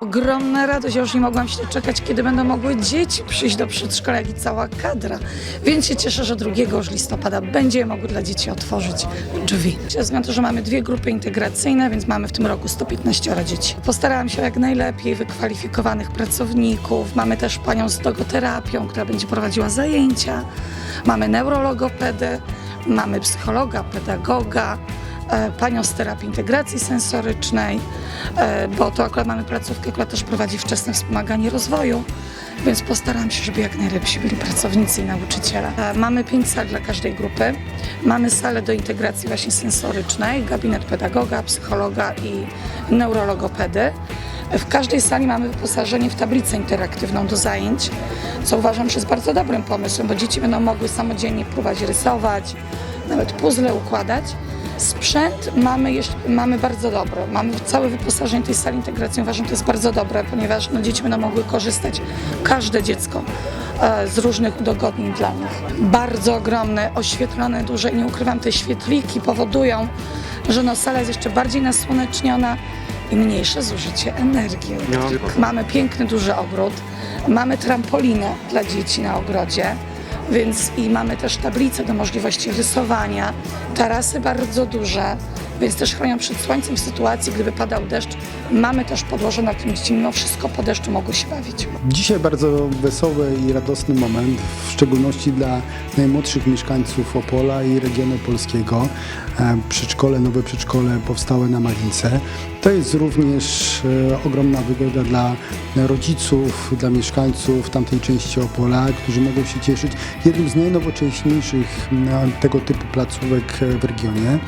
Ogromna radość, ja już nie mogłam się doczekać, kiedy będą mogły dzieci przyjść do przedszkola, i cała kadra. Więc się cieszę, że 2 już listopada będzie mogły dla dzieci otworzyć drzwi. Ze względu że mamy dwie grupy integracyjne, więc mamy w tym roku 115 dzieci. Postarałam się jak najlepiej wykwalifikowanych pracowników. Mamy też panią z logoterapią, która będzie prowadziła zajęcia. Mamy neurologopedę, mamy psychologa, pedagoga, panią z terapii integracji sensorycznej, e, bo to akurat mamy placówkę, która też prowadzi wczesne wspomaganie rozwoju, więc postaram się, żeby jak najlepsi byli pracownicy i nauczyciele. E, Mamy pięć sal dla każdej grupy. Mamy salę do integracji właśnie sensorycznej, gabinet pedagoga, psychologa i neurologopedy. W każdej sali mamy wyposażenie w tablicę interaktywną do zajęć, co uważam, że jest bardzo dobrym pomysłem, bo dzieci będą mogły samodzielnie próbować rysować, nawet puzzle układać. Sprzęt mamy, jeśli- mamy bardzo dobry. Mamy całe wyposażenie tej sali integracji. Uważam, że to jest bardzo dobre, ponieważ no, dzieci będą mogły korzystać, każde dziecko, e, z różnych udogodnień dla nich. Bardzo ogromne, oświetlone, duże i nie ukrywam, te świetliki powodują, że no, sala jest jeszcze bardziej nasłoneczniona i mniejsze zużycie energii. Mamy piękny, duży ogród, mamy trampolinę dla dzieci na ogrodzie, więc i mamy też tablice do możliwości rysowania, tarasy bardzo duże, więc też chronią przed słońcem w sytuacji, gdyby padał deszcz. Mamy też podłoże, na którym mimo wszystko po deszczu mogły się bawić. Dzisiaj bardzo wesoły i radosny moment, w szczególności dla najmłodszych mieszkańców Opola i regionu polskiego. E, Przedszkole, nowe przedszkole powstałe na Malince. To jest również e, ogromna wygoda dla rodziców, dla mieszkańców tamtej części Opola, którzy mogą się cieszyć jednym z najnowocześniejszych tego typu placówek e, w regionie.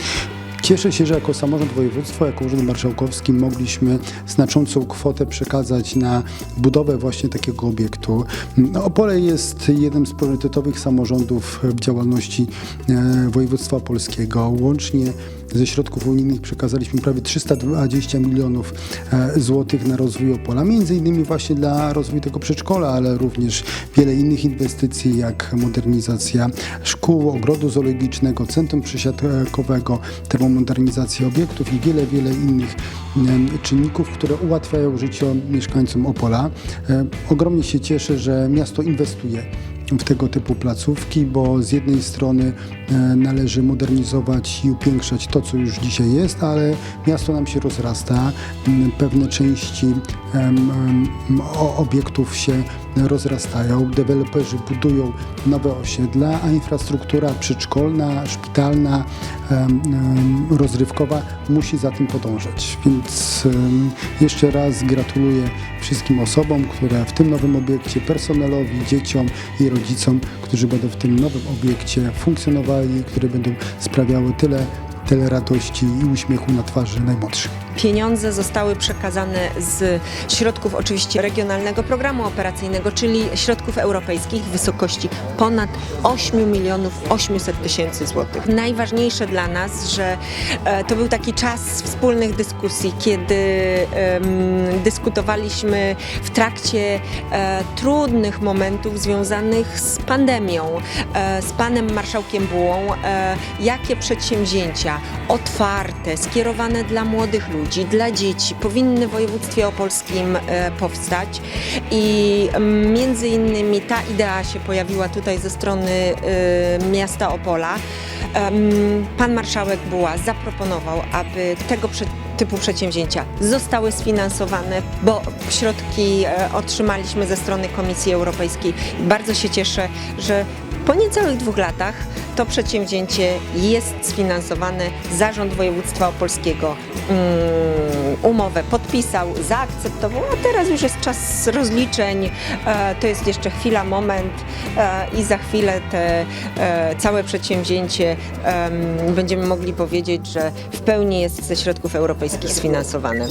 Cieszę się, że jako samorząd województwa, jako Urząd Marszałkowski mogliśmy znaczącą kwotę przekazać na budowę właśnie takiego obiektu. No, Opole jest jednym z priorytetowych samorządów w działalności e, województwa polskiego. Łącznie ze środków unijnych przekazaliśmy prawie 320 milionów e, złotych na rozwój Opola. Między innymi właśnie dla rozwoju tego przedszkola, ale również wiele innych inwestycji, jak modernizacja szkół, ogrodu zoologicznego, centrum przesiadkowego, termomodernizacja obiektów i wiele, wiele innych czynników, które ułatwiają życie mieszkańcom Opola. E, Ogromnie się cieszę, że miasto inwestuje w tego typu placówki, bo z jednej strony e, należy modernizować i upiększać to, co już dzisiaj jest, ale miasto nam się rozrasta, pewne części obiektów się rozrastają, deweloperzy budują nowe osiedla, a infrastruktura przedszkolna, szpitalna, rozrywkowa musi za tym podążać. Więc jeszcze raz gratuluję wszystkim osobom, które w tym nowym obiekcie, personelowi, dzieciom i rodzicom, którzy będą w tym nowym obiekcie funkcjonowali, które będą sprawiały tyle, tyle radości i uśmiechu na twarzy najmłodszych. Pieniądze zostały przekazane z środków oczywiście regionalnego programu operacyjnego, czyli środków europejskich w wysokości ponad 8 milionów 800 tysięcy złotych. Najważniejsze dla nas, że e, to był taki czas wspólnych dyskusji, kiedy dyskutowaliśmy w trakcie e, trudnych momentów związanych z pandemią, e, z panem marszałkiem Bułą, jakie przedsięwzięcia otwarte, skierowane dla młodych ludzi, dla dzieci powinny w województwie opolskim e, powstać i mm, między innymi ta idea się pojawiła tutaj ze strony e, miasta Opola. Em, Pan marszałek Buła zaproponował, aby tego typu przedsięwzięcia zostały sfinansowane, bo środki e, otrzymaliśmy ze strony Komisji Europejskiej. Bardzo się cieszę, że po niecałych dwóch latach to przedsięwzięcie jest sfinansowane. Zarząd Województwa Opolskiego mm, umowę podpisał, zaakceptował, a teraz już jest czas rozliczeń. E, to jest jeszcze chwila, moment e, i za chwilę te e, całe przedsięwzięcie em, będziemy mogli powiedzieć, że w pełni jest ze środków europejskich sfinansowane.